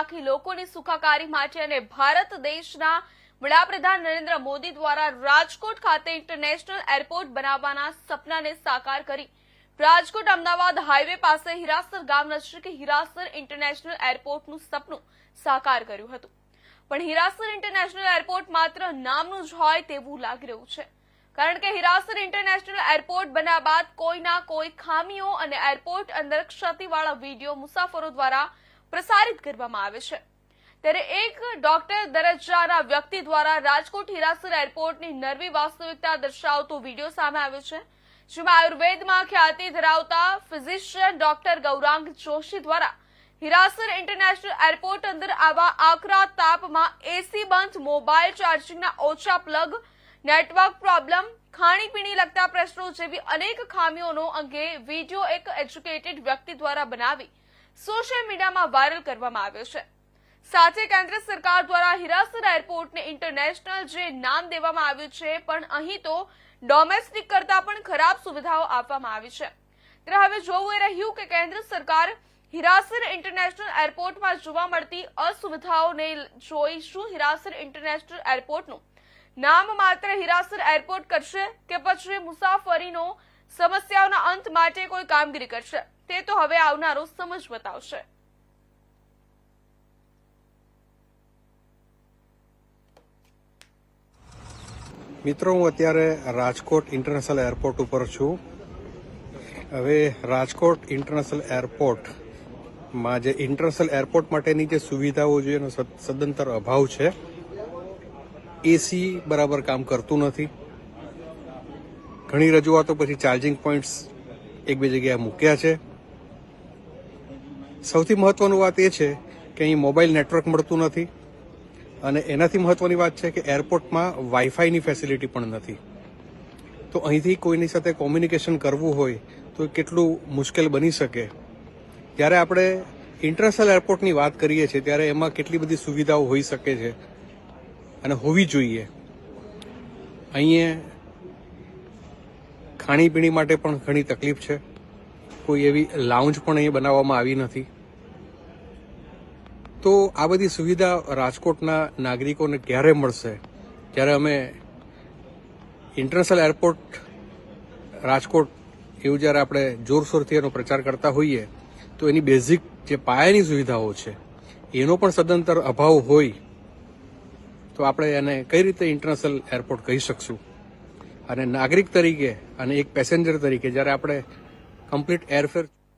આખી લોકોની સુખાકારી માટે અને ભારત દેશના વડાપ્રધાન નરેન્દ્ર મોદી દ્વારા રાજકોટ ખાતે ઇન્ટરનેશનલ એરપોર્ટ બનાવવાના સપનાને સાકાર કરી. રાજકોટ અમદાવાદ હાઈવે પાસે હિરાસર ગામ નજીક હિરાસર ઇન્ટરનેશનલ એરપોર્ટનું સપનું સાકાર કર્યું હતું. પણ હિરાસર ઇન્ટરનેશનલ એરપોર્ટ માત્ર નામનું જ હોય તેવું લાગી રહ્યું છે. કારણ કે હિરાસર ઇન્ટરનેશનલ એરપોર્ટ બન્યા બાદ કોઈના કોઈ ખામીઓ અને એરપોર્ટ અંદર ક્ષતિવાળા વીડિયો મુસાફરો દ્વારા પ્રસારિત કરવામાં આવે છે. ત્યારે એક ડોક્ટર દરજ્જાના વ્યક્તિ દ્વારા રાજકોટ હિરાસર એરપોર્ટની નરવી વાસ્તવિકતા દર્શાવતો વીડિયો સામે આવ્યો છે, જેમાં આયુર્વેદમાં ખ્યાતિ ધરાવતા ફિઝિશિયન ડોક્ટર ગૌરાંગ જોશી દ્વારા હિરાસર ઇન્ટરનેશનલ એરપોર્ટ અંદર આવા આકરા તાપમાં એસી બંધ, મોબાઈલ ચાર્જિંગના ઓછા પ્લગ, નેટવર્ક પ્રોબ્લેમ, ખાણીપીણી લગતા પ્રશ્નો જેવી અનેક ખામીઓનો અંગે વીડિયો એક એજ્યુકેટેડ વ્યક્તિ દ્વારા બનાવી સોશિયલ મીડિયામાં વાયરલ કરવામાં આવ્યો છે. સાથે કેન્દ્ર સરકાર દ્વારા હિરાસર એરપોર્ટને ઇન્ટરનેશનલ જે નામ દેવામાં આવ્યું છે, પણ અહીં તો ડોમેસ્ટિક કરતા પણ ખરાબ સુવિધાઓ આપવામાં આવી છે. ત્યારે હવે જોવું એ રહ્યું કે કેન્દ્ર સરકાર હિરાસર ઇન્ટરનેશનલ એરપોર્ટમાં જોવા મળતી અસુવિધાઓને જોઈ શું હિરાસર ઇન્ટરનેશનલ એરપોર્ટનું નામ માત્ર હિરાસર એરપોર્ટ કરશે કે પછી મુસાફરીનો સમસ્યાઓના અંત માટે કોઈ કામગીરી કરશે. તે તો હવે આવનારો સમજ બતાવશે. મિત્રો, હું અત્યારે રાજકોટ ઇન્ટરનેશનલ એરપોર્ટ ઉપર છું. હવે રાજકોટ ઇન્ટરનેશનલ એરપોર્ટમાં જે ઇન્ટરનેશનલ એરપોર્ટ માટેની જે સુવિધાઓ જોઈએ સદંતર અભાવ છે. એસી બરાબર કામ કરતું નથી. ઘણી રજૂઆતો પછી ચાર્જિંગ પોઈન્ટ્સ એક બે જગ્યાએ મૂક્યા છે. સૌથી મહત્વનું વાત એ છે કે અહીં મોબાઈલ નેટવર્ક મળતું નથી અને એનાથી મહત્વની વાત છે કે એરપોર્ટમાં વાઈફાઈની ફેસિલિટી પણ નથી. તો અહીંથી કોઈની સાથે કોમ્યુનિકેશન કરવું હોય તો કેટલું મુશ્કેલ બની શકે? જ્યારે આપણે ઇન્ટરનેશનલ એરપોર્ટની વાત કરીએ છીએ, ત્યારે એમાં કેટલી બધી સુવિધાઓ હોઈ શકે છે અને હોવી જોઈએ. અહીંયા ખાણીપીણી માટે પણ ઘણી તકલીફ છે. કોઈ એવી લાઉન્જ પણ અહીં બનાવવામાં આવી નથી. તો આ બધી સુવિધા રાજકોટના નાગરિકોને ક્યારે મળશે? જ્યારે અમે ઇન્ટરનેશનલ એરપોર્ટ રાજકોટ એવું જ્યારે આપણે જોરશોરથી એનો પ્રચાર કરતા હોઈએ, તો એની બેઝિક જે પાયાની સુવિધાઓ છે, એનો પણ સદંતર અભાવ હોય. તો આપણે એને કઈ રીતે ઇન્ટરનેશનલ એરપોર્ટ કહી શકશું? અને નાગરિક તરીકે અને એક પેસેન્જર તરીકે જ્યારે આપણે કમ્પ્લીટ એરફેર